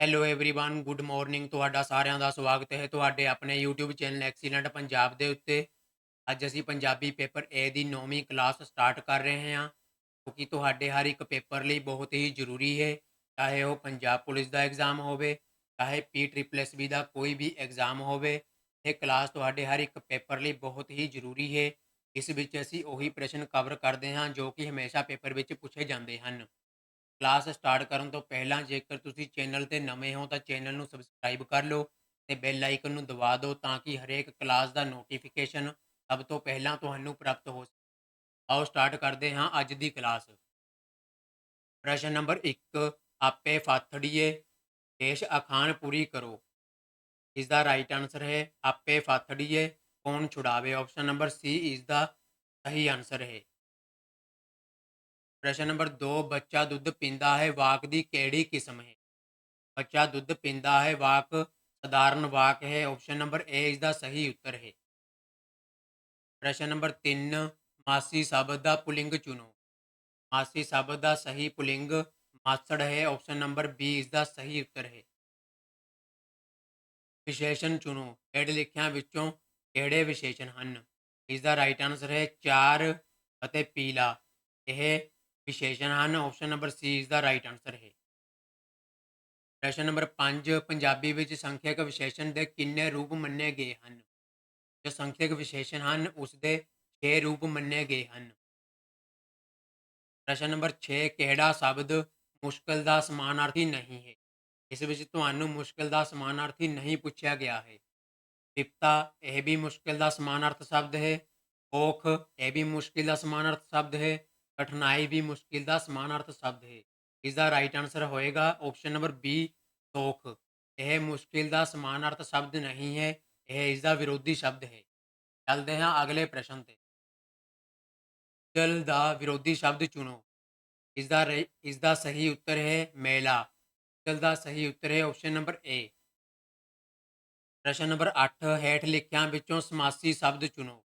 Hello everyone good morning ਤੁਹਾਡਾ ਸਾਰਿਆਂ ਦਾ ਸਵਾਗਤ ਹੈ ਤੁਹਾਡੇ ਆਪਣੇ YouTube ਚੈਨਲ ਐਕਸੀਲੈਂਟ ਪੰਜਾਬ ਦੇ ਉੱਤੇ ਅੱਜ ਅਸੀਂ ਪੰਜਾਬੀ ਪੇਪਰ A ਦੀ 9ਵੀਂ ਕਲਾਸ ਸਟਾਰਟ ਕਰ ਰਹੇ ਹਾਂ ਕਿਉਂਕਿ ਤੁਹਾਡੇ ਹਰ ਇੱਕ ਪੇਪਰ ਲਈ ਬਹੁਤ ਹੀ ਜ਼ਰੂਰੀ ਹੈ ਚਾਹੇ ਉਹ ਪੰਜਾਬ ਪੁਲਿਸ ਦਾ ਐਗਜ਼ਾਮ ਹੋਵੇ ਚਾਹੇ ਪੀ ਟ੍ਰਿਪਲ ਐਸ ਬੀ ਦਾ ਕੋਈ ਵੀ ਐਗਜ਼ਾਮ ਹੋਵੇ ਇਹ ਕਲਾਸ ਤੁਹਾਡੇ ਹਰ ਇੱਕ ਪੇਪਰ ਲਈ ਬਹੁਤ ਹੀ ਜ਼ਰੂਰੀ ਹੈ ਇਸ ਵਿੱਚ ਅਸੀਂ ਉਹੀ ਪ੍ਰਸ਼ਨ ਕਵਰ ਕਰਦੇ ਹਾਂ ਜੋ ਕਿ ਹਮੇਸ਼ਾ ਪੇਪਰ ਵਿੱਚ ਪੁੱਛੇ ਜਾਂਦੇ ਹਨ ਕਲਾਸ ਸਟਾਰਟ ਕਰਨ ਤੋਂ ਪਹਿਲਾਂ ਜੇਕਰ ਤੁਸੀਂ ਚੈਨਲ ਤੇ ਨਵੇਂ ਹੋ ਤਾਂ ਚੈਨਲ ਨੂੰ ਸਬਸਕ੍ਰਾਈਬ ਕਰ ਲਓ ਤੇ ਬੈਲ ਆਈਕਨ ਨੂੰ ਦਬਾ ਦਿਓ ਤਾਂ ਕਿ ਹਰੇਕ ਕਲਾਸ ਦਾ ਨੋਟੀਫਿਕੇਸ਼ਨ ਸਭ ਤੋਂ ਪਹਿਲਾਂ ਤੁਹਾਨੂੰ ਪ੍ਰਾਪਤ ਹੋ ਸਕੇ। ਆਓ ਸਟਾਰਟ ਕਰਦੇ ਹਾਂ ਅੱਜ ਦੀ ਕਲਾਸ। ਪ੍ਰਸ਼ਨ ਨੰਬਰ 1 ਆਪੇ ਫਾਥੜੀਏ, ਦੇਸ਼ ਅਖਾਣ ਪੂਰੀ ਕਰੋ। ਇਸ ਦਾ ਰਾਈਟ ਆਨਸਰ ਹੈ, ਆਪੇ ਫਾਥੜੀਏ, ਕੌਣ ਛੁਡਾਵੇ? ਆਪਸ਼ਨ ਨੰਬਰ ਸੀ ਇਸ ਦਾ ਸਹੀ ਆਨਸਰ ਹੈ। ਪ੍ਰਸ਼ਨ ਨੰਬਰ 2 ਬੱਚਾ ਦੁੱਧ ਪੀਂਦਾ ਹੈ, ਵਾਕ ਦੀ ਕਿਹੜੀ ਕਿਸਮ ਹੈ? ਬੱਚਾ ਦੁੱਧ ਪੀਂਦਾ ਹੈ, ਵਾਕ ਸਧਾਰਨ ਵਾਕ ਹੈ ਆਪਸ਼ਨ ਨੰਬਰ ਏ ਇਸ ਦਾ ਸਹੀ ਉੱਤਰ ਹੈ। ਪ੍ਰਸ਼ਨ ਨੰਬਰ 3 ਮਾਸੀ ਸ਼ਬਦ ਦਾ ਪੁਲਿੰਗ ਚੁਣੋ। ਮਾਸੀ ਸ਼ਬਦ ਦਾ ਸਹੀ ਪੁਲਿੰਗ ਮਾਸੜ ਹੈ ਆਪਸ਼ਨ ਨੰਬਰ ਬੀ ਇਸ ਦਾ ਸਹੀ ਉੱਤਰ ਹੈ। ਵਿਸ਼ੇਸ਼ਣ ਚੁਣੋ ਹੇਠ ਲਿਖਿਆਂ ਵਿੱਚੋਂ ਕਿਹੜੇ ਵਿਸ਼ੇਸ਼ਣ ਹਨ? ਇਸ ਦਾ ਰਾਈਟ ਆਨਸਰ ਹੈ ਚਾਰ ਅਤੇ ਪੀਲਾ। ਇਹ ਵਿਸ਼ੇਸ਼ਣ ਹਨ ਆਪਸ਼ਨ ਨੰਬਰ ਸੀ ਇਸ ਦਾ ਰਾਈਟ ਆਨਸਰ ਹੈ। ਪ੍ਰਸ਼ਨ ਨੰਬਰ 5 ਪੰਜਾਬੀ ਵਿੱਚ ਸੰਖਿਅਕ ਵਿਸ਼ੇਸ਼ਣ ਦੇ ਕਿੰਨੇ ਰੂਪ ਮੰਨੇ ਗਏ ਹਨ? ਜੋ ਸੰਖਿਅਕ ਵਿਸ਼ੇਸ਼ਣ ਹਨ, ਉਸ ਦੇ 6 ਰੂਪ ਮੰਨੇ ਗਏ ਹਨ। ਪ੍ਰਸ਼ਨ ਨੰਬਰ 6 ਕਿਹੜਾ ਸ਼ਬਦ ਮੁਸ਼ਕਲ ਦਾ ਸਮਾਨਾਰਥੀ ਨਹੀਂ ਹੈ? ਇਸ ਵਿੱਚ ਤੁਹਾਨੂੰ ਮੁਸ਼ਕਲ ਦਾ ਸਮਾਨਾਰਥੀ ਨਹੀਂ ਪੁੱਛਿਆ ਗਿਆ ਹੈ। ਵਿਪਤਾ ਇਹ ਵੀ ਮੁਸ਼ਕਲ ਦਾ ਸਮਾਨਾਰਥ ਸ਼ਬਦ ਹੈ। ਔਖ ਇਹ ਵੀ ਮੁਸ਼ਕਿਲ ਦਾ ਸਮਾਨਾਰਥ ਸ਼ਬਦ ਹੈ। ਕਠਿਨਾਈ ਵੀ ਮੁਸ਼ਕਿਲ ਦਾ ਸਮਾਨਾਰਥ ਸ਼ਬਦ ਹੈ ਇਸ ਦਾ ਰਾਈਟ ਆਨਸਰ ਹੋਏਗਾ ਆਪਸ਼ਨ ਨੰਬਰ ਬੀ ਸੋਖ ਇਹ ਮੁਸ਼ਕਿਲ ਦਾ ਸਮਾਨਾਰਥ ਸ਼ਬਦ ਨਹੀਂ ਹੈ ਇਹ ਇਸ ਦਾ ਵਿਰੋਧੀ ਸ਼ਬਦ ਹੈ ਚੱਲਦੇ ਹਾਂ ਅਗਲੇ ਪ੍ਰਸ਼ਨ ਤੇ ਜਲ ਦਾ ਵਿਰੋਧੀ ਸ਼ਬਦ ਚੁਣੋ ਇਸ ਦਾ ਇਸ ਦਾ ਸਹੀ ਉੱਤਰ ਹੈ ਮੇਲਾ ਜਲ ਦਾ ਸਹੀ ਉੱਤਰ ਹੈ ਆਪਸ਼ਨ ਨੰਬਰ ਏ ਪ੍ਰਸ਼ਨ ਨੰਬਰ 8 ਹੇਠ ਲਿਖਿਆਂ ਵਿੱਚੋਂ ਸਮਾਸੀ ਸ਼ਬਦ ਚੁਣੋ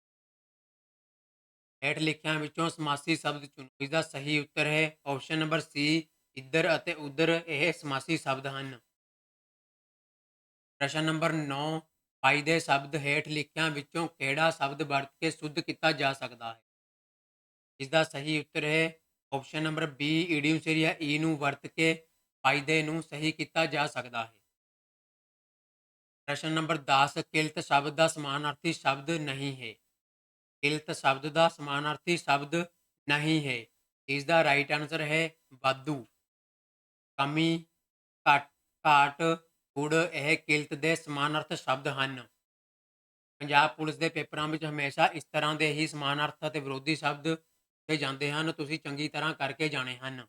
ਹੇਠ ਲਿਖਿਆਂ ਵਿੱਚੋਂ ਸਮਾਸੀ ਸ਼ਬਦ ਚੁਣੋ। ਇਸ ਦਾ ਸਹੀ ਉੱਤਰ ਹੈ ਆਪਸ਼ਨ ਨੰਬਰ ਸੀ ਇੱਧਰ ਅਤੇ ਉੱਧਰ ਇਹ ਸਮਾਸੀ ਸ਼ਬਦ ਹਨ। ਪ੍ਰਸ਼ਨ ਨੰਬਰ 9 ਫਾਇਦੇ ਸ਼ਬਦ ਹੇਠ ਲਿਖਿਆਂ ਵਿੱਚੋਂ ਕਿਹੜਾ ਸ਼ਬਦ ਵਰਤ ਕੇ ਸੁੱਧ ਕੀਤਾ ਜਾ ਸਕਦਾ ਹੈ? ਇਸ ਦਾ ਸਹੀ ਉੱਤਰ ਹੈ ਆਪਸ਼ਨ ਨੰਬਰ ਬੀ ਈਡੀਅਮ ਸੀਰੀਆ ਈ ਨੂੰ ਵਰਤ ਕੇ ਫਾਇਦੇ ਨੂੰ ਸਹੀ ਕੀਤਾ ਜਾ ਸਕਦਾ ਹੈ। ਪ੍ਰਸ਼ਨ ਨੰਬਰ 10 ਕਿਲਤ ਸ਼ਬਦ ਦਾ ਸਮਾਨਾਰਥੀ ਸ਼ਬਦ ਨਹੀਂ ਹੈ। ਕਿਲਤ ਸ਼ਬਦ ਦਾ ਸਮਾਨਾਰਥੀ ਸ਼ਬਦ ਨਹੀਂ ਹੈ। ਇਸ ਦਾ ਰਾਈਟ ਆਨਸਰ ਹੈ ਵਾਧੂ। ਕਮੀ, ਘਟ, ਘਾਟ, ਗੁੜ ਇਹ ਕਿਲਤ ਦੇ ਸਮਾਨਾਰਥ ਸ਼ਬਦ ਹਨ। ਪੰਜਾਬ ਪੁਲਿਸ ਦੇ ਪੇਪਰਾਂ ਵਿੱਚ ਹਮੇਸ਼ਾ ਇਸ ਤਰ੍ਹਾਂ ਦੇ ਹੀ ਸਮਾਨਾਰਥ ਅਤੇ ਵਿਰੋਧੀ ਸ਼ਬਦ ਤੇ ਜਾਂਦੇ ਹਨ। ਤੁਸੀਂ ਚੰਗੀ ਤਰ੍ਹਾਂ ਕਰਕੇ ਜਾਣੇ ਹਨ।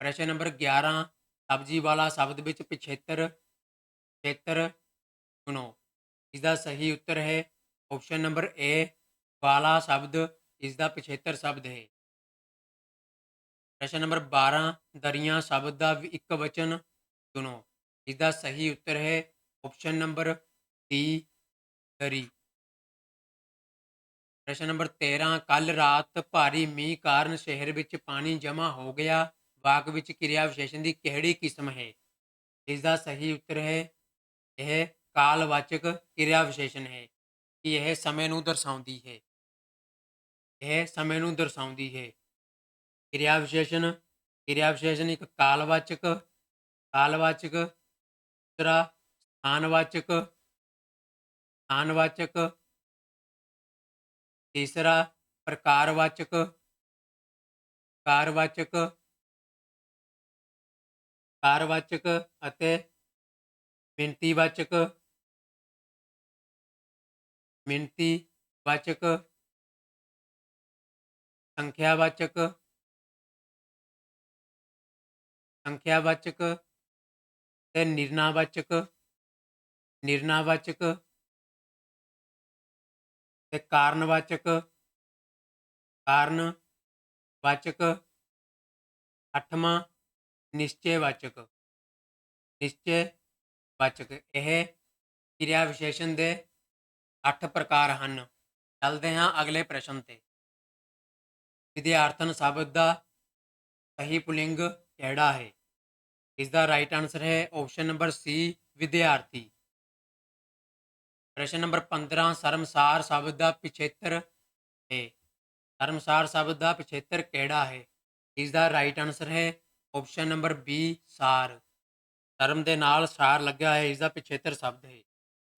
ਪ੍ਰਸ਼ਨ ਨੰਬਰ 11 ਸਬਜ਼ੀ ਵਾਲਾ ਸ਼ਬਦ ਵਿੱਚ ਪਿਛੇਤਰ ਖੇਤਰ ਚੁਣੋ ਇਸ ਦਾ ਸਹੀ ਉੱਤਰ ਹੈ। ਆਪਸ਼ਨ ਨੰਬਰ ਏ ਵਾਲਾ ਸ਼ਬਦ ਇਸ ਦਾ ਪਿਛੇਤਰ ਸ਼ਬਦ ਹੈ। ਪ੍ਰਸ਼ਨ ਨੰਬਰ 12 ਦਰੀਆਂ ਸ਼ਬਦ ਦਾ ਇੱਕ ਵਚਨ ਚੁਣੋ ਇਸ ਦਾ ਸਹੀ ਉੱਤਰ ਹੈ ਆਪਸ਼ਨ ਨੰਬਰ ਸੀ ਦਰੀ। ਪ੍ਰਸ਼ਨ ਨੰਬਰ 13 ਕੱਲ ਰਾਤ ਭਾਰੀ ਮੀਂਹ ਕਾਰਨ ਸ਼ਹਿਰ ਵਿੱਚ ਪਾਣੀ ਜਮ੍ਹਾਂ ਹੋ ਗਿਆ ਵਾਕ ਵਿੱਚ ਕਿਰਿਆ ਵਿਸ਼ੇਸ਼ਣ ਦੀ ਕਿਹੜੀ ਕਿਸਮ ਹੈ? ਇਸ ਦਾ ਸਹੀ ਉੱਤਰ ਹੈ, ਇਹ ਕਾਲਵਾਚਕ ਕਿਰਿਆ ਵਿਸ਼ੇਸ਼ਣ ਹੈ ਕਿ ਇਹ ਸਮੇਂ ਨੂੰ ਦਰਸਾਉਂਦੀ ਹੈ। ਇਹ ਸਮੇਂ ਨੂੰ ਦਰਸਾਉਂਦੀ ਹੈ। ਕਿਰਿਆ ਵਿਸ਼ੇਸ਼ਣ ਕਿਰਿਆ ਵਿਸ਼ੇਸ਼ਣ ਇੱਕ ਕਾਲਵਾਚਕ ਕਾਲਵਾਚਕ ਦੂਸਰਾ ਸਥਾਨਵਾਚਕ ਸਥਾਨਵਾਚਕ। ਤੀਸਰਾ ਪ੍ਰਕਾਰਵਾਚਕ ਕਾਰਵਾਚਕ। ਕਾਰਵਾਚਕ ਅਤੇ ਮਿਣਤੀਵਾਚਕ ਮਿਣਤੀਵਾਚਕ ਸੰਖਿਆਵਾਚਕ ਸੰਖਿਆਵਾਚਕ ਤੇ ਨਿਰਨਾਵਾਚਕ ਨਿਰਨਾਵਾਚਕ ਤੇ ਕਾਰਨਵਾਚਕ ਕਾਰਨਵਾਚਕ, ਅੱਠਵਾਂ ਨਿਸ਼ਚੈਵਾਚਕ ਨਿਸ਼ਚੈਵਾਚਕ। ਇਹ ਕਿਰਿਆ ਵਿਸ਼ੇਸ਼ਣ ਦੇ 8 ਪ੍ਰਕਾਰ ਹਨ। ਚੱਲਦੇ ਹਾਂ ਅਗਲੇ ਪ੍ਰਸ਼ਨ ਤੇ। ਵਿਦਿਆਰਥਣ ਸ਼ਬਦ ਦਾ ਸਹੀ ਪੁਲਿੰਗ ਕਿਹੜਾ ਹੈ? ਇਸ ਦਾ ਰਾਈਟ ਆਨਸਰ ਹੈ ਆਪਸ਼ਨ ਨੰਬਰ ਸੀ ਵਿਦਿਆਰਥੀ। ਪ੍ਰਸ਼ਨ ਨੰਬਰ 15 ਸ਼ਰਮਸਾਰ ਸ਼ਬਦ ਦਾ ਪਿਛੇਤਰ ਹੈ। ਸ਼ਰਮਸਾਰ ਸ਼ਬਦ ਦਾ ਪਿਛੇਤਰ ਕਿਹੜਾ ਹੈ? ਇਸ ਦਾ ਰਾਈਟ ਆਨਸਰ ਹੈ ਆਪਸ਼ਨ ਨੰਬਰ ਬੀ ਸਾਰ। ਸ਼ਰਮ ਦੇ ਨਾਲ ਸਾਰ ਲੱਗਿਆ ਹੈ ਇਸ ਦਾ ਪਿਛੇਤਰ ਸ਼ਬਦ ਹੈ।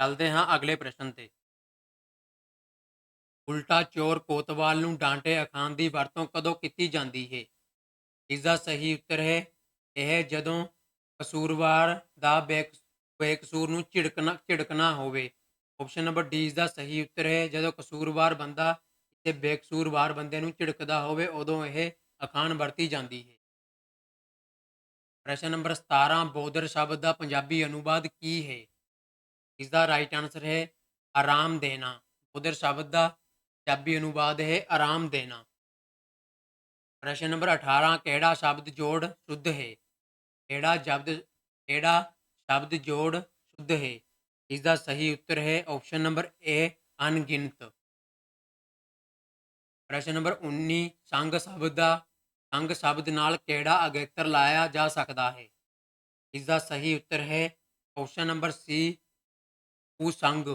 ਚੱਲਦੇ ਹਾਂ ਅਗਲੇ ਪ੍ਰਸ਼ਨ ਤੇ। ਉਲਟਾ ਚੋਰ ਕੋਤਵਾਲ ਨੂੰ ਡਾਂਟੇ ਅਖਾਣ ਦੀ ਵਰਤੋਂ ਕਦੋਂ ਕੀਤੀ ਜਾਂਦੀ ਹੈ? ਇਸ ਦਾ ਸਹੀ ਉੱਤਰ ਹੈ, ਇਹ ਜਦੋਂ ਕਸੂਰਵਾਰ ਦਾ ਬੇਕ- ਬੇਕਸੂਰ ਨੂੰ ਝਿੜਕਣਾ ਝਿੜਕਣਾ ਹੋਵੇ। ਆਪਸ਼ਨ ਨੰਬਰ ਡੀ ਇਸ ਦਾ ਸਹੀ ਉੱਤਰ ਹੈ, ਜਦੋਂ ਕਸੂਰਵਾਰ ਬੰਦਾ ਕਿਸੇ ਬੇਕਸੂਰਵਾਰ ਬੰਦੇ ਨੂੰ ਝਿੜਕਦਾ ਹੋਵੇ, ਉਦੋਂ ਇਹ ਅਖਾਣ ਵਰਤੀ ਜਾਂਦੀ ਹੈ। ਪ੍ਰਸ਼ਨ ਨੰਬਰ 17 ਬੋਦਰ ਸ਼ਬਦ ਦਾ ਪੰਜਾਬੀ ਅਨੁਵਾਦ ਕੀ ਹੈ? ਇਸ ਦਾ ਰਾਈਟ ਆਨਸਰ ਹੈ, ਆਰਾਮ ਦੇਣਾ। ਬੋਦਰ ਸ਼ਬਦ ਦਾ ਪੰਜਾਬੀ ਅਨੁਵਾਦ ਹੈ ਆਰਾਮ ਦੇਣਾ। ਪ੍ਰਸ਼ਨ ਨੰਬਰ 18 ਕਿਹੜਾ ਸ਼ਬਦ ਜੋੜ ਸ਼ੁੱਧ ਹੈ? ਕਿਹੜਾ ਸ਼ਬਦ ਕਿਹੜਾ ਸ਼ਬਦ ਜੋੜ ਸ਼ੁੱਧ ਹੈ? ਇਸ ਦਾ ਸਹੀ ਉੱਤਰ ਹੈ ਆਪਸ਼ਨ ਨੰਬਰ ਏ ਅਣਗਿਣਤ। ਪ੍ਰਸ਼ਨ ਨੰਬਰ 19 ਸੰਗ ਸ਼ਬਦ ਦਾ, ਸੰਗ ਸ਼ਬਦ ਨਾਲ ਕਿਹੜਾ ਅਗੇਤਰ ਲਾਇਆ ਜਾ ਸਕਦਾ ਹੈ? ਇਸ ਦਾ ਸਹੀ ਉੱਤਰ ਹੈ ਆਪਸ਼ਨ ਨੰਬਰ ਸੀ ਕੁਸੰਗ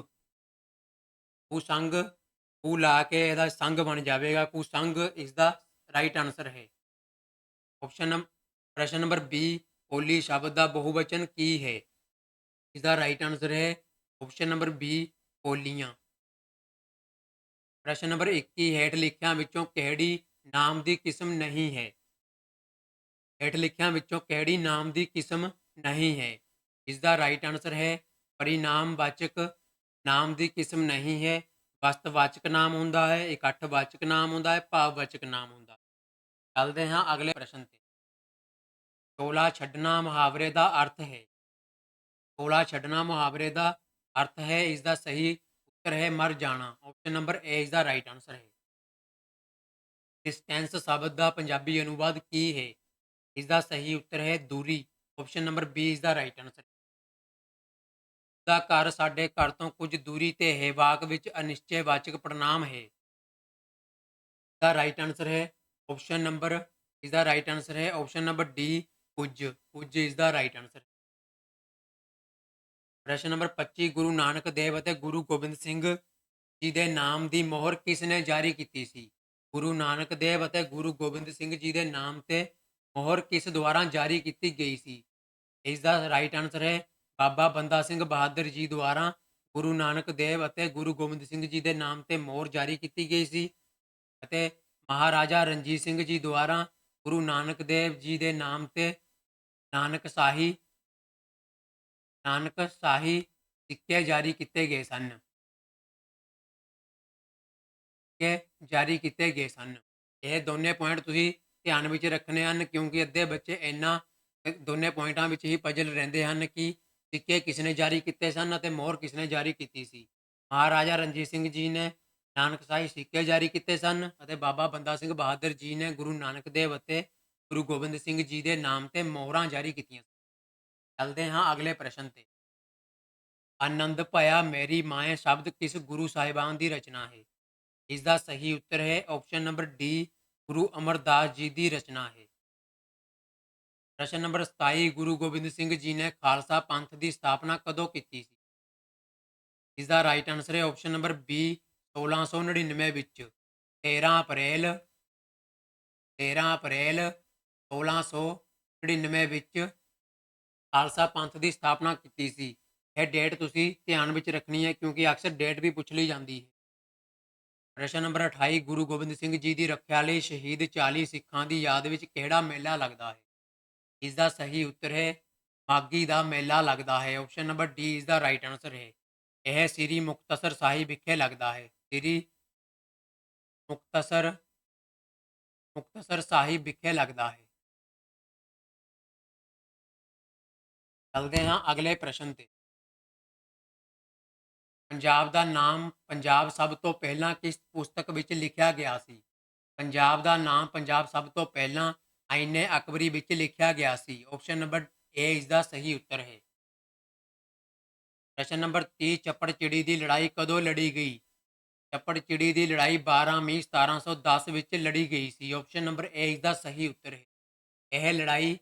ਕੁਸੰਗ ਕੁ ਲਾ ਕੇ ਇਹਦਾ ਸੰਗ ਬਣ ਜਾਵੇਗਾ ਕੁਸੰਗ ਇਸ ਦਾ ਰਾਈਟ ਆਨਸਰ ਹੈ। ਆਪਸ਼ਨ ਨੰਬਰ ਪ੍ਰਸ਼ਨ ਨੰਬਰ ਬੀ ਹੋਲੀ ਸ਼ਬਦ ਦਾ ਬਹੁਵਚਨ ਕੀ ਹੈ? ਇਸ ਦਾ ਰਾਈਟ ਆਨਸਰ ਹੈ। ਆਪਸ਼ਨ ਨੰਬਰ ਬੀ ਹੋਲੀਆਂ ਪ੍ਰਸ਼ਨ ਨੰਬਰ 21 ਹੇਠ ਲਿਖਿਆਂ ਵਿੱਚੋਂ ਕਿਹੜੀ ਨਾਮ ਦੀ ਕਿਸਮ ਨਹੀਂ ਹੈ? ਹੇਠ ਲਿਖਿਆਂ ਵਿੱਚੋਂ ਕਿਹੜੀ ਨਾਮ ਦੀ ਕਿਸਮ ਨਹੀਂ ਹੈ? ਇਸ ਦਾ ਰਾਈਟ ਆਨਸਰ ਹੈ। ਪਰਿਣਾਮਵਾਚਕ ਨਾਮ ਦੀ ਕਿਸਮ ਨਹੀਂ ਹੈ। ਵਸਤਵਾਚਕ ਨਾਮ ਹੁੰਦਾ ਹੈ ਇਕੱਠਵਾਚਕ ਨਾਮ ਹੁੰਦਾ ਹੈ ਭਾਵਵਾਚਕ ਨਾਮ ਹੁੰਦਾ ਹੈ। ਚੱਲਦੇ ਹਾਂ ਅਗਲੇ ਪ੍ਰਸ਼ਨ ਤੇ। ਚੋਲਾ ਛੱਡਣਾ ਮੁਹਾਵਰੇ ਦਾ ਅਰਥ ਹੈ। ਚੋਲਾ ਛੱਡਣਾ ਮੁਹਾਵਰੇ ਦਾ ਅਰਥ ਹੈ ਇਸ ਦਾ ਸਹੀ ਉੱਤਰ ਹੈ, ਮਰ ਜਾਣਾ। ਆਪਸ਼ਨ ਨੰਬਰ ਏ ਇਸ ਦਾ ਰਾਈਟ ਆਨਸਰ ਹੈ। ਡਿਸਟੈਂਸ ਸ਼ਬਦ ਦਾ ਪੰਜਾਬੀ ਅਨੁਵਾਦ ਕੀ ਹੈ? ਇਸ ਦਾ ਸਹੀ ਉੱਤਰ ਹੈ, ਦੂਰੀ। ਆਪਸ਼ਨ ਨੰਬਰ ਬੀ ਇਸ ਦਾ ਰਾਈਟ ਆਨਸਰ ਦਾ ਘਰ ਸਾਡੇ ਘਰ ਤੋਂ ਕੁਝ ਦੂਰੀ ਤੇ ਹੈ। ਵਾਕ ਵਿੱਚ ਅਨਿਸ਼ਚੈਵਾਚਕ ਪੜਨਾਮ ਹੈ। ਦਾ ਰਾਈਟ ਆਨਸਰ ਹੈ। ਆਪਸ਼ਨ ਨੰਬਰ ਇਸ ਦਾ ਰਾਈਟ ਆਨਸਰ ਹੈ। ਆਪਸ਼ਨ ਨੰਬਰ ਡੀ ਕੁਝ। ਕੁਝ ਇਸ ਦਾ ਰਾਈਟ ਆਨਸਰ ਪ੍ਰਸ਼ਨ ਨੰਬਰ 25 ਗੁਰੂ ਨਾਨਕ ਦੇਵ ਅਤੇ ਗੁਰੂ ਗੋਬਿੰਦ ਸਿੰਘ ਜੀ ਦੇ ਨਾਮ ਦੀ ਮੋਹਰ ਕਿਸ ਨੇ ਜਾਰੀ ਕੀਤੀ ਸੀ? ਗੁਰੂ ਨਾਨਕ ਦੇਵ ਅਤੇ ਗੁਰੂ ਗੋਬਿੰਦ ਸਿੰਘ ਜੀ ਦੇ ਨਾਮ ਤੇ ਮੋਹਰ ਕਿਸ ਦੁਆਰਾ ਜਾਰੀ ਕੀਤੀ ਗਈ ਸੀ? ਇਸ ਦਾ ਰਾਈਟ ਆਨਸਰ ਹੈ। ਬਾਬਾ ਬੰਦਾ ਸਿੰਘ ਬਹਾਦਰ ਜੀ ਦੁਆਰਾ ਗੁਰੂ ਨਾਨਕ ਦੇਵ ਅਤੇ ਗੁਰੂ ਗੋਬਿੰਦ ਸਿੰਘ ਜੀ ਦੇ ਨਾਮ ਤੇ ਮੋਹਰ ਜਾਰੀ ਕੀਤੀ ਗਈ ਸੀ ਅਤੇ ਮਹਾਰਾਜਾ ਰਣਜੀਤ ਸਿੰਘ ਜੀ ਦੁਆਰਾ ਗੁਰੂ ਨਾਨਕ ਦੇਵ ਜੀ ਦੇ ਨਾਮ ਤੇ ਨਾਨਕ ਸਾਹੀ ਨਾਨਕ ਸਾਹੀ ਸਿੱਕੇ ਜਾਰੀ ਕੀਤੇ ਗਏ ਸਨ। ਕਿ ਜਾਰੀ ਕੀਤੇ ਗਏ ਸਨ। ਇਹ ਦੋਨੇ ਪੁਆਇੰਟ ਤੁਸੀਂ ਧਿਆਨ ਵਿੱਚ ਰੱਖਣੇ ਹਨ ਕਿਉਂਕਿ ਅੱਧੇ ਬੱਚੇ ਇੰਨਾ, ਦੋਨੇ ਪੁਆਇੰਟਾਂ ਵਿੱਚ ਹੀ ਪਜਲ ਰਹਿੰਦੇ ਹਨ ਕਿ ਸਿੱਕੇ ਕਿਸ ਨੇ ਜਾਰੀ ਕੀਤੇ ਸਨ ਅਤੇ ਮੋਹਰ ਕਿਸ ਨੇ ਜਾਰੀ ਕੀਤੀ ਸੀ? ਮਹਾਰਾਜਾ ਰਣਜੀਤ ਸਿੰਘ ਜੀ ਨੇ ਨਾਨਕ ਸਾਹਿਬ ਸਿੱਕੇ ਜਾਰੀ ਕੀਤੇ ਸਨ ਅਤੇ ਬਾਬਾ ਬੰਦਾ ਸਿੰਘ ਬਹਾਦਰ ਜੀ ਨੇ ਗੁਰੂ ਨਾਨਕ ਦੇਵ ਅਤੇ ਗੁਰੂ ਗੋਬਿੰਦ ਸਿੰਘ ਜੀ ਦੇ ਨਾਮ ਤੇ ਮੋਹਰਾਂ ਜਾਰੀ ਕੀਤੀਆਂ ਚੱਲਦੇ ਹਾਂ ਅਗਲੇ ਪ੍ਰਸ਼ਨ ਤੇ। ਆਨੰਦ ਭਇਆ ਮੇਰੀ ਮਾਏ ਸ਼ਬਦ ਕਿਸ ਗੁਰੂ ਸਾਹਿਬਾਨ ਦੀ ਰਚਨਾ ਹੈ? ਇਸ ਦਾ ਸਹੀ ਉੱਤਰ ਹੈ option number D Guru Amardas ji ਦੀ ਰਚਨਾ ਹੈ। ਪ੍ਰਸ਼ਨ ਨੰਬਰ 27 ਗੁਰੂ ਗੋਬਿੰਦ ਸਿੰਘ ਜੀ ਨੇ ਖਾਲਸਾ ਪੰਥ ਦੀ ਸਥਾਪਨਾ ਕਦੋਂ ਕੀਤੀ ਸੀ? ਇਸ ਦਾ ਰਾਈਟ ਆਨਸਰ ਹੈ ਆਪਸ਼ਨ ਨੰਬਰ ਬੀ 1699 ਵਿੱਚ। 13 ਅਪ੍ਰੈਲ 13 ਅਪ੍ਰੈਲ 1699 ਵਿੱਚ ਖਾਲਸਾ ਪੰਥ ਦੀ ਸਥਾਪਨਾ ਕੀਤੀ ਸੀ। ਇਹ ਡੇਟ ਤੁਸੀਂ ਧਿਆਨ ਵਿੱਚ ਰੱਖਣੀ ਹੈ ਕਿਉਂਕਿ ਅਕਸਰ ਡੇਟ ਵੀ ਪੁੱਛ ਲਈ ਜਾਂਦੀ ਹੈ। ਪ੍ਰਸ਼ਨ ਨੰਬਰ 28 ਗੁਰੂ ਗੋਬਿੰਦ ਸਿੰਘ ਜੀ ਦੀ ਰੱਖਿਆ ਲਈ ਸ਼ਹੀਦ 40 ਸਿੱਖਾਂ ਦੀ ਯਾਦ ਵਿੱਚ ਕਿਹੜਾ ਮੇਲਾ ਲੱਗਦਾ ਹੈ? ਇਸ ਦਾ ਸਹੀ ਉੱਤਰ ਹੈ ਮਾਗੀ ਦਾ ਮੇਲਾ ਲੱਗਦਾ ਹੈ। ਆਪਸ਼ਨ ਨੰਬਰ ਡੀ ਇਸ ਦਾ ਰਾਈਟ ਆਨਸਰ ਹੈ। ਇਹ ਸ੍ਰੀ ਮੁਕਤਸਰ ਸਾਹਿਬ ਵਿਖੇ ਲੱਗਦਾ ਹੈ। ਸ੍ਰੀ ਮੁਕਤਸਰ ਮੁਕਤਸਰ ਸਾਹਿਬ ਵਿਖੇ ਲੱਗਦਾ ਹੈ। ਚਲਦੇ ਹਾਂ ਅਗਲੇ ਪ੍ਰਸ਼ਨ ਤੇ। ਪੰਜਾਬ ਦਾ ਨਾਮ ਪੰਜਾਬ ਸਭ ਤੋਂ ਪਹਿਲਾਂ ਕਿਸ ਪੁਸਤਕ ਵਿੱਚ ਲਿਖਿਆ ਗਿਆ ਸੀ? ਪੰਜਾਬ ਦਾ ਨਾਮ ਪੰਜਾਬ ਸਭ ਤੋਂ ਪਹਿਲਾਂ ਆਇਨੇ ਅਕਬਰੀ ਵਿੱਚ ਲਿਖਿਆ ਗਿਆ ਸੀ। ਆਪਸ਼ਨ ਨੰਬਰ ਏ ਇਸ ਦਾ ਸਹੀ ਉੱਤਰ ਹੈ। ਪ੍ਰਸ਼ਨ ਨੰਬਰ 30 ਚੱਪੜ ਚਿੜੀ ਦੀ ਲੜਾਈ ਕਦੋਂ ਲੜੀ ਗਈ? ਚੱਪੜ ਚਿੜੀ ਦੀ ਲੜਾਈ 12 ਮਈ 1710 ਵਿੱਚ ਲੜੀ ਗਈ ਸੀ। ਆਪਸ਼ਨ ਨੰਬਰ ਏ ਇਸ ਦਾ ਸਹੀ ਉੱਤਰ ਹੈ। ਇਹ ਲੜਾਈ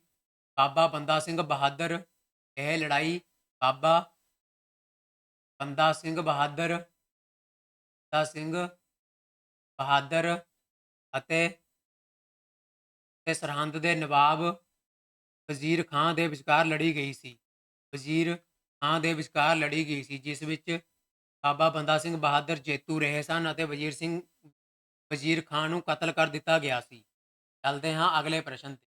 ਬਾਬਾ ਬੰਦਾ ਸਿੰਘ ਬਹਾਦਰ, ਇਹ ਲੜਾਈ ਬਾਬਾ ਬੰਦਾ ਸਿੰਘ ਬਹਾਦਰ, ਬੰਦਾ ਸਿੰਘ ਬਹਾਦਰ ਅਤੇ ਤੇ ਸਰਹੰਦ ਦੇ ਨਵਾਬ ਵਜ਼ੀਰ ਖਾਂ ਦੇ ਵਿਚਕਾਰ ਲੜੀ ਗਈ ਸੀ। ਵਜ਼ੀਰ ਖਾਂ ਦੇ ਵਿਚਕਾਰ ਲੜੀ ਗਈ ਸੀ, ਜਿਸ ਵਿੱਚ ਬਾਬਾ ਬੰਦਾ ਸਿੰਘ ਬਹਾਦਰ ਜੇਤੂ ਰਹੇ ਸਨ ਅਤੇ ਵਜ਼ੀਰ ਸਿੰਘ, ਵਜ਼ੀਰ ਖਾਂ ਨੂੰ ਕਤਲ ਕਰ ਦਿੱਤਾ ਗਿਆ ਸੀ। ਚੱਲਦੇ ਹਾਂ ਅਗਲੇ ਪ੍ਰਸ਼ਨ ਤੇ।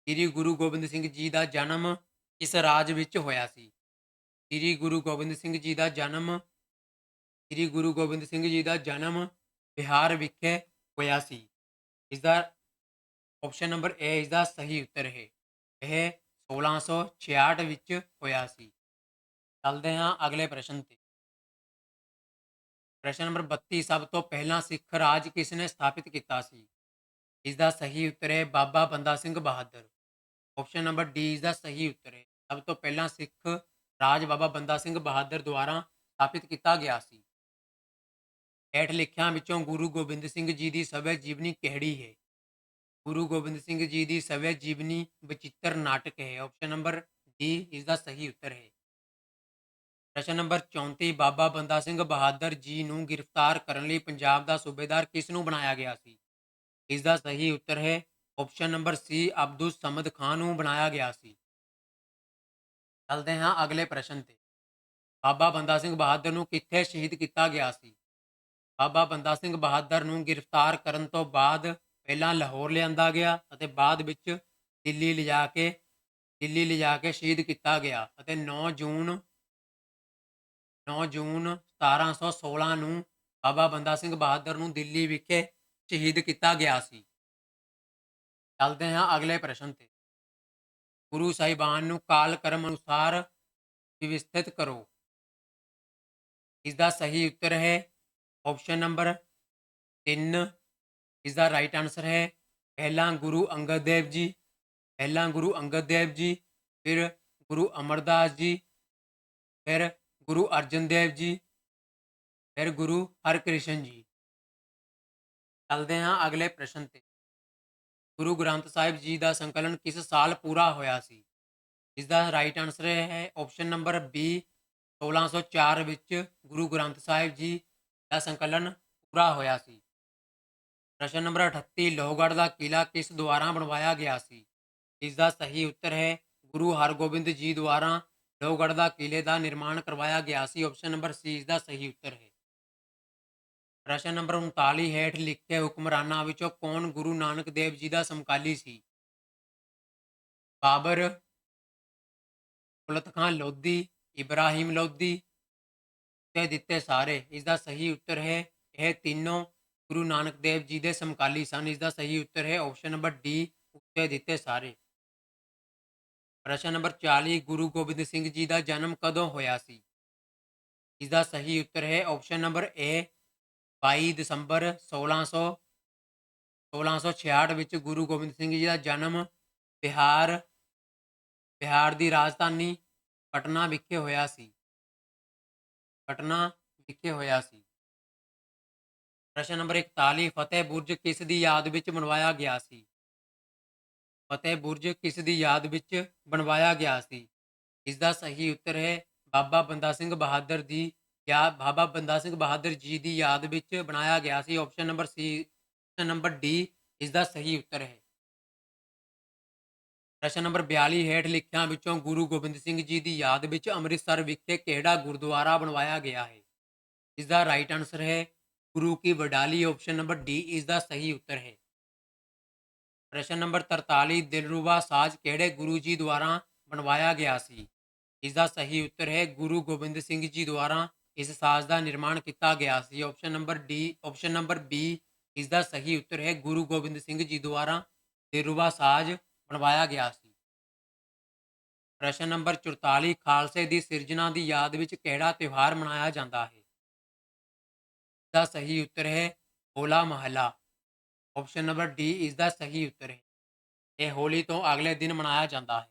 ਸ੍ਰੀ ਗੁਰੂ ਗੋਬਿੰਦ ਸਿੰਘ ਜੀ ਦਾ ਜਨਮ ਕਿਸ ਰਾਜ ਵਿੱਚ ਹੋਇਆ ਸੀ? ਸ੍ਰੀ ਗੁਰੂ ਗੋਬਿੰਦ ਸਿੰਘ ਜੀ ਦਾ ਜਨਮ, ਸ੍ਰੀ ਗੁਰੂ ਗੋਬਿੰਦ ਸਿੰਘ ਜੀ ਦਾ ਜਨਮ ਬਿਹਾਰ ਵਿਖੇ ਹੋਇਆ ਸੀ। ਇਸ ਦਾ ਆਪਸ਼ਨ ਨੰਬਰ ਏ ਇਸ ਦਾ ਸਹੀ ਉੱਤਰ ਹੈ। ਇਹ 1666 ਵਿੱਚ ਹੋਇਆ ਸੀ। ਚੱਲਦੇ ਹਾਂ ਅਗਲੇ ਪ੍ਰਸ਼ਨ ਤੇ। ਪ੍ਰਸ਼ਨ ਨੰਬਰ 32 ਸਭ ਤੋਂ ਪਹਿਲਾਂ ਸਿੱਖ ਰਾਜ ਕਿਸ ਨੇ ਸਥਾਪਿਤ ਕੀਤਾ ਸੀ? ਇਸ ਦਾ ਸਹੀ ਉੱਤਰ ਹੈ Baba Banda Singh Bahadur. Option number D ਇਸ ਦਾ ਸਹੀ ਉੱਤਰ ਹੈ। ਸਭ ਤੋਂ ਪਹਿਲਾਂ ਸਿੱਖ ਰਾਜ ਬਾਬਾ ਬੰਦਾ ਸਿੰਘ ਬਹਾਦਰ ਦੁਆਰਾ ਸਥਾਪਿਤ ਕੀਤਾ ਗਿਆ ਸੀ। ਹੇਠ ਲਿਖਿਆਂ ਵਿੱਚੋਂ ਗੁਰੂ ਗੋਬਿੰਦ ਸਿੰਘ ਜੀ ਦੀ ਸਵੈ ਜੀਵਨੀ ਕਿਹੜੀ ਹੈ? ਗੁਰੂ ਗੋਬਿੰਦ ਸਿੰਘ ਜੀ ਦੀ ਸਵੈ ਜੀਵਨੀ ਬਚਿੱਤਰ ਨਾਟਕ ਹੈ। ਆਪਸ਼ਨ ਨੰਬਰ ਡੀ ਇਸ ਦਾ ਸਹੀ ਉੱਤਰ ਹੈ। ਪ੍ਰਸ਼ਨ ਨੰਬਰ 34 ਬਾਬਾ ਬੰਦਾ ਸਿੰਘ ਬਹਾਦਰ ਜੀ ਨੂੰ ਗ੍ਰਿਫਤਾਰ ਕਰਨ ਲਈ ਪੰਜਾਬ ਦਾ ਸੂਬੇਦਾਰ ਕਿਸ ਨੂੰ ਬਣਾਇਆ ਗਿਆ ਸੀ? ਇਸ ਦਾ ਸਹੀ ਉੱਤਰ ਹੈ। Option number C Abdul Samad Khan ਨੂੰ ਬਣਾਇਆ ਗਿਆ ਸੀ। ਚੱਲਦੇ ਹਾਂ ਅਗਲੇ ਪ੍ਰਸ਼ਨ ਤੇ। ਬਾਬਾ ਬੰਦਾ ਸਿੰਘ ਬਹਾਦਰ ਨੂੰ ਕਿੱਥੇ ਸ਼ਹੀਦ ਕੀਤਾ ਗਿਆ ਸੀ? ਬਾਬਾ ਬੰਦਾ ਸਿੰਘ ਬਹਾਦਰ ਨੂੰ ਗ੍ਰਿਫਤਾਰ ਕਰਨ ਤੋਂ ਬਾਅਦ ਪਹਿਲਾਂ ਲਾਹੌਰ ਲਿਆਂਦਾ ਗਿਆ ਅਤੇ ਬਾਅਦ ਵਿੱਚ ਦਿੱਲੀ ਲਿਜਾ ਕੇ, ਦਿੱਲੀ ਲਿਜਾ ਕੇ ਸ਼ਹੀਦ ਕੀਤਾ ਗਿਆ ਅਤੇ 9 ਜੂਨ 9 ਜੂਨ 1716 ਨੂੰ ਬਾਬਾ ਬੰਦਾ ਸਿੰਘ ਬਹਾਦਰ ਨੂੰ ਦਿੱਲੀ ਵਿਖੇ ਸ਼ਹੀਦ ਕੀਤਾ ਗਿਆ ਸੀ। ਚੱਲਦੇ ਹਾਂ ਅਗਲੇ ਪ੍ਰਸ਼ਨ ਤੇ। ਗੁਰੂ ਸਾਹਿਬਾਨ ਨੂੰ ਕਾਲ ਕਰਮ ਅਨੁਸਾਰ ਵਿਵਸਥਿਤ ਕਰੋ। ਇਸ ਦਾ ਸਹੀ ਉੱਤਰ ਹੈ ਆਪਸ਼ਨ ਨੰਬਰ 3 ਇਸ ਦਾ ਰਾਈਟ ਆਨਸਰ ਹੈ ਪਹਿਲਾ ਗੁਰੂ ਅੰਗਦ ਦੇਵ ਜੀ, ਪਹਿਲਾ ਗੁਰੂ ਅੰਗਦ ਦੇਵ ਜੀ, ਫਿਰ ਗੁਰੂ ਅਮਰਦਾਸ ਜੀ, ਫਿਰ ਗੁਰੂ ਅਰਜਨ ਦੇਵ ਜੀ, ਫਿਰ ਗੁਰੂ ਹਰਕ੍ਰਿਸ਼ਨ ਜੀ। ਚੱਲਦੇ ਹਾਂ ਅਗਲੇ ਪ੍ਰਸ਼ਨ ਤੇ। ਗੁਰੂ ਗ੍ਰੰਥ ਸਾਹਿਬ ਜੀ ਦਾ ਸੰਕਲਨ ਕਿਸ ਸਾਲ ਪੂਰਾ ਹੋਇਆ ਸੀ? ਇਸ ਦਾ ਰਾਈਟ ਆਨਸਰ ਹੈ ਆਪਸ਼ਨ ਨੰਬਰ ਬੀ 1604 ਵਿੱਚ ਗੁਰੂ ਗ੍ਰੰਥ ਸਾਹਿਬ ਜੀ ਦਾ ਸੰਕਲਨ ਪੂਰਾ ਹੋਇਆ ਸੀ। ਪ੍ਰਸ਼ਨ ਨੰਬਰ 38 ਲੋਹਗੜ੍ਹ ਦਾ ਕਿਲਾ ਕਿਸ ਦੁਆਰਾ ਬਣਵਾਇਆ ਗਿਆ ਸੀ? ਇਸ ਦਾ ਸਹੀ ਉੱਤਰ ਹੈ ਗੁਰੂ ਹਰਗੋਬਿੰਦ ਜੀ ਦੁਆਰਾ। ਲੋਹਗੜ੍ਹ ਦਾ ਕਿਲੇ ਦਾ ਨਿਰਮਾਣ ਕਰਵਾਇਆ ਗਿਆ ਸੀ। ਆਪਸ਼ਨ ਨੰਬਰ ਸੀ ਇਸ ਦਾ ਸਹੀ ਉੱਤਰ ਹੈ। ਪ੍ਰਸ਼ਨ ਨੰਬਰ 39 ਹੇਠ ਲਿਖੇ ਹੁਕਮਰਾਨਾਂ ਵਿੱਚੋਂ ਕੌਣ ਗੁਰੂ ਨਾਨਕ ਦੇਵ ਜੀ ਦਾ ਸਮਕਾਲੀ ਸੀ? ਬਾਬਰ ਕੁਲਤ ਖਾਨ ਲੋਧੀ, ਇਬਰਾਹੀਮ ਲੋਧੀ ਤੇ ਦਿੱਤੇ ਸਾਰੇ। ਇਸ ਦਾ ਸਹੀ ਉੱਤਰ ਹੈ ਇਹ ਤਿੰਨੋਂ ਗੁਰੂ ਨਾਨਕ ਦੇਵ ਜੀ ਦੇ ਸਮਕਾਲੀ ਸਨ। ਇਸ ਦਾ ਸਹੀ ਉੱਤਰ ਹੈ ਆਪਸ਼ਨ ਨੰਬਰ ਡੀ ਉੱਤੇ ਦਿੱਤੇ ਸਾਰੇ। ਪ੍ਰਸ਼ਨ ਨੰਬਰ 40 ਗੁਰੂ ਗੋਬਿੰਦ ਸਿੰਘ ਜੀ ਦਾ ਜਨਮ ਕਦੋਂ ਹੋਇਆ ਸੀ? ਇਸ ਦਾ ਸਹੀ ਉੱਤਰ ਹੈ ਆਪਸ਼ਨ ਨੰਬਰ ਏ 22 ਦਸੰਬਰ 1600 1666 ਵਿੱਚ ਗੁਰੂ ਗੋਬਿੰਦ ਸਿੰਘ ਜੀ ਦਾ ਜਨਮ ਬਿਹਾਰ ਬਿਹਾਰ ਦੀ ਰਾਜਧਾਨੀ ਪਟਨਾ ਵਿਖੇ ਹੋਇਆ ਸੀ। ਪਟਨਾ ਵਿਖੇ ਹੋਇਆ ਸੀ। ਪ੍ਰਸ਼ਨ ਨੰਬਰ 41 ਫਤਿਹ ਬੁਰਜ ਕਿਸ ਦੀ ਯਾਦ ਵਿੱਚ ਬਣਵਾਇਆ ਗਿਆ ਸੀ? ਫਤਿਹ ਬੁਰਜ ਕਿਸ ਦੀ ਯਾਦ ਵਿੱਚ ਬਣਵਾਇਆ ਗਿਆ ਸੀ? ਇਸ ਦਾ ਸਹੀ ਉੱਤਰ ਹੈ ਬਾਬਾ ਬੰਦਾ ਸਿੰਘ ਬਹਾਦਰ ਦੀ ਜਾਂ ਬਾਬਾ ਬੰਦਾ ਸਿੰਘ ਬਹਾਦਰ ਜੀ ਦੀ ਯਾਦ ਵਿੱਚ ਬਣਾਇਆ ਗਿਆ ਸੀ। Option number C option number D ਇਸ ਦਾ ਸਹੀ ਉੱਤਰ ਹੈ। ਪ੍ਰਸ਼ਨ ਨੰਬਰ 42 ਹੇਠ ਲਿਖਿਆਂ ਵਿੱਚੋਂ ਗੁਰੂ ਗੋਬਿੰਦ ਸਿੰਘ ਜੀ ਦੀ ਯਾਦ ਵਿੱਚ ਅੰਮ੍ਰਿਤਸਰ ਵਿਖੇ ਕਿਹੜਾ ਗੁਰਦੁਆਰਾ ਬਣਵਾਇਆ ਗਿਆ ਹੈ? ਇਸ ਦਾ ਰਾਈਟ ਆਨਸਰ ਹੈ Guru ki Wadali option number D ਇਸ ਦਾ ਸਹੀ ਉੱਤਰ ਹੈ ਪ੍ਰਸ਼ਨ ਨੰਬਰ 43 ਦਿਲਰੂਬਾ ਸਾਜ਼ ਕਿਹੜੇ ਗੁਰੂ ਜੀ ਦੁਆਰਾ ਬਣਵਾਇਆ ਗਿਆ ਸੀ ਇਸ ਦਾ ਸਹੀ ਉੱਤਰ ਹੈ ਗੁਰੂ ਗੋਬਿੰਦ ਸਿੰਘ ਜੀ ਦੁਆਰਾ ਇਸ ਸਾਜ਼ ਦਾ ਨਿਰਮਾਣ ਕੀਤਾ ਗਿਆ ਸੀ option number D option number B ਇਸ ਦਾ ਸਹੀ ਉੱਤਰ ਹੈ ਗੁਰੂ ਗੋਬਿੰਦ ਸਿੰਘ ਜੀ ਦੁਆਰਾ ਦਿਲਰੂਬਾ ਸਾਜ਼ ਬਣਵਾਇਆ ਗਿਆ ਸੀ ਪ੍ਰਸ਼ਨ ਨੰਬਰ 44 ਖਾਲਸੇ ਦੀ ਸਿਰਜਣਾ ਦੀ ਯਾਦ ਵਿੱਚ ਕਿਹੜਾ ਤਿਉਹਾਰ ਮਨਾਇਆ ਜਾਂਦਾ ਹੈ ਦਾ ਸਹੀ ਉੱਤਰ ਹੈ Hola Mohalla option number D ਇਸ ਦਾ ਸਹੀ ਉੱਤਰ ਹੈ ਇਹ ਹੋਲੀ ਤੋਂ ਅਗਲੇ ਦਿਨ ਮਨਾਇਆ ਜਾਂਦਾ ਹੈ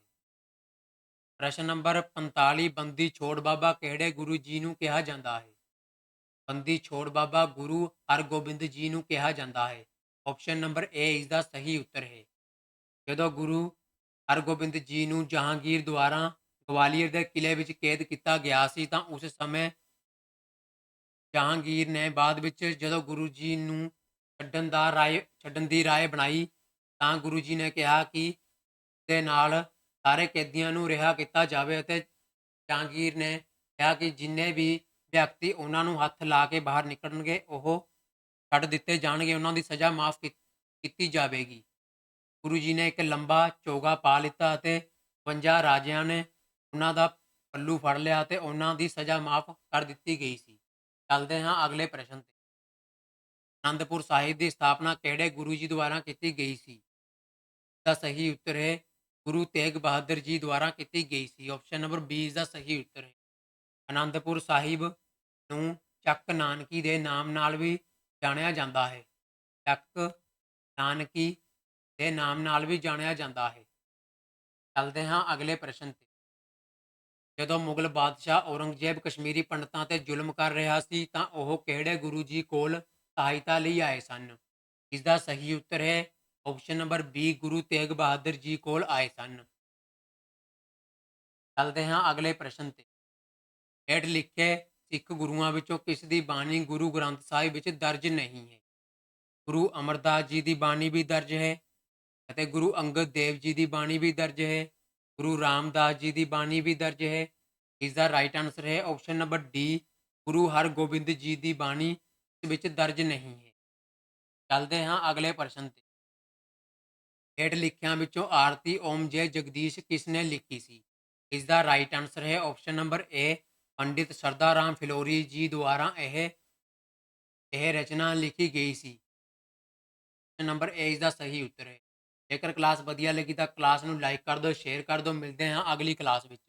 ਪ੍ਰਸ਼ਨ ਨੰਬਰ 45 ਬੰਦੀ ਛੋੜ ਬਾਬਾ ਕਿਹੜੇ ਗੁਰੂ ਜੀ ਨੂੰ ਕਿਹਾ ਜਾਂਦਾ ਹੈ ਬੰਦੀ ਛੋੜ ਬਾਬਾ ਗੁਰੂ ਹਰਗੋਬਿੰਦ ਜੀ ਨੂੰ ਕਿਹਾ ਜਾਂਦਾ ਹੈ ਆਪਸ਼ਨ ਨੰਬਰ ਏ ਇਸ ਦਾ ਸਹੀ ਉੱਤਰ ਹੈ ਜਦੋਂ ਗੁਰੂ ਹਰਗੋਬਿੰਦ ਜੀ ਨੂੰ ਜਹਾਂਗੀਰ ਦੁਆਰਾ ਗਵਾਲੀਅਰ ਦੇ ਕਿਲੇ ਵਿੱਚ ਕੈਦ ਕੀਤਾ ਗਿਆ ਸੀ ਤਾਂ ਉਸ ਸਮੇਂ ਜਹਾਂਗੀਰ ਨੇ ਬਾਅਦ ਵਿੱਚ ਜਦੋਂ ਗੁਰੂ ਜੀ ਨੂੰ ਛੱਡਣ ਦਾ ਰਾਏ, ਛੱਡਣ ਦੀ ਰਾਏ ਬਣਾਈ, ਤਾਂ ਗੁਰੂ ਜੀ ਨੇ ਕਿਹਾ ਕਿ ਦੇ ਨਾਲ ਸਾਰੇ ਕੈਦੀਆਂ ਨੂੰ ਰਿਹਾ ਕੀਤਾ ਜਾਵੇ ਅਤੇ ਜਹਾਂਗੀਰ ਨੇ ਕਿਹਾ ਕਿ ਜਿੰਨੇ ਵੀ ਵਿਅਕਤੀ ਉਹਨਾਂ ਨੂੰ ਹੱਥ ਲਾ ਕੇ ਬਾਹਰ ਨਿਕਲਣਗੇ, ਉਹ ਛੱਡ ਦਿੱਤੇ ਜਾਣਗੇ, ਉਹਨਾਂ ਦੀ ਸਜ਼ਾ ਮਾਫ ਕੀਤੀ ਜਾਵੇਗੀ। ਗੁਰੂ ਜੀ ਨੇ ਇੱਕ ਲੰਬਾ ਚੋਗਾ ਪਾ ਲਿੱਤਾ ਅਤੇ 52 ਰਾਜਿਆਂ ਨੇ ਉਹਨਾਂ ਦਾ ਪੱਲੂ ਫੜ ਲਿਆ ਤੇ ਉਹਨਾਂ ਦੀ ਸਜ਼ਾ ਮਾਫ ਕਰ ਦਿੱਤੀ ਗਈ ਸੀ। ਚੱਲਦੇ ਹਾਂ ਅਗਲੇ ਪ੍ਰਸ਼ਨ ਤੇ। ਅਨੰਦਪੁਰ ਸਾਹਿਬ ਦੀ ਸਥਾਪਨਾ ਕਿਹੜੇ ਗੁਰੂ ਜੀ ਦੁਆਰਾ ਕੀਤੀ ਗਈ ਸੀ? ਦਾ ਸਹੀ ਉੱਤਰ ਹੈ, ਗੁਰੂ ਤੇਗ ਬਹਾਦਰ ਜੀ ਦੁਆਰਾ ਕੀਤੀ ਗਈ ਸੀ। ਆਪਸ਼ਨ ਨੰਬਰ 20 ਦਾ ਸਹੀ ਉੱਤਰ ਹੈ। ਅਨੰਦਪੁਰ ਸਾਹਿਬ ਨੂੰ ਚੱਕ ਨਾਨਕੀ ਦੇ ਨਾਮ ਨਾਲ ਵੀ ਜਾਣਿਆ ਜਾਂਦਾ ਹੈ। ਚੱਕ ਨਾਨਕੀ ਦੇ ਨਾਮ ਨਾਲ ਵੀ ਜਾਣਿਆ ਜਾਂਦਾ ਹੈ। ਚੱਲਦੇ ਹਾਂ ਅਗਲੇ ਪ੍ਰਸ਼ਨ ਤੇ। ਜਦੋਂ ਮੁਗਲ ਬਾਦਸ਼ਾਹ ਔਰੰਗਜ਼ੇਬ ਕਸ਼ਮੀਰੀ ਪੰਡਤਾਂ ਤੇ ਜ਼ੁਲਮ ਕਰ ਰਿਹਾ ਸੀ ਤਾਂ ਉਹ ਕਿਹੜੇ ਗੁਰੂ ਜੀ ਕੋਲ ਸਹਾਇਤਾ ਲਈ ਆਏ ਸਨ? ਇਸ ਦਾ ਸਹੀ ਉੱਤਰ ਹੈ ਆਪਸ਼ਨ ਨੰਬਰ 20 ਗੁਰੂ ਤੇਗ ਬਹਾਦਰ ਜੀ ਕੋਲ ਆਏ ਸਨ। ਚੱਲਦੇ ਹਾਂ ਅਗਲੇ ਪ੍ਰਸ਼ਨ ਤੇ। ਹੇਠ ਲਿਖੇ ਸਿੱਖ ਗੁਰੂਆਂ ਵਿੱਚੋਂ ਕਿਸ ਦੀ ਬਾਣੀ ਗੁਰੂ ਗ੍ਰੰਥ ਸਾਹਿਬ ਵਿੱਚ ਦਰਜ ਨਹੀਂ ਹੈ। ਗੁਰੂ ਅਮਰਦਾਸ ਜੀ ਦੀ ਬਾਣੀ ਵੀ ਦਰਜ ਹੈ ਅਤੇ ਗੁਰੂ ਅੰਗਦ ਦੇਵ ਜੀ ਦੀ ਬਾਣੀ ਵੀ ਦਰਜ ਹੈ। ਗੁਰੂ ਰਾਮਦਾਸ ਜੀ ਦੀ ਬਾਣੀ ਵੀ ਦਰਜ ਹੈ। ਇਸ ਦਾ ਰਾਈਟ ਆਨਸਰ ਹੈ option number D Guru Hargobind ji ਦੀ ਬਾਣੀ ਵਿੱਚ ਦਰਜ ਨਹੀਂ ਹੈ। ਚੱਲਦੇ ਹਾਂ ਅਗਲੇ ਪ੍ਰਸ਼ਨ ਤੇ। ਹੇਠ ਲਿਖਿਆਂ ਵਿੱਚੋਂ ਆਰਤੀ ਓਮ ਜੈ ਜਗਦੀਸ਼ ਕਿਸ ਨੇ ਲਿਖੀ ਸੀ? ਇਸ ਦਾ ਰਾਈਟ ਆਨਸਰ ਹੈ option number A Pandit Sharda Ram Phillauri ਜੀ ਦੁਆਰਾ ਇਹ ਇਹ ਰਚਨਾ ਲਿਖੀ ਗਈ ਸੀ। ਨੰਬਰ ਏ ਇਸ ਦਾ ਸਹੀ ਉੱਤਰ ਹੈ। ਜੇਕਰ ਕਲਾਸ ਵਧੀਆ ਲੱਗੀ ਤਾਂ ਕਲਾਸ ਨੂੰ ਲਾਈਕ ਕਰ ਦਿਓ ਸ਼ੇਅਰ ਕਰ ਦਿਓ, ਮਿਲਦੇ ਹਾਂ ਅਗਲੀ ਕਲਾਸ ਵਿੱਚ।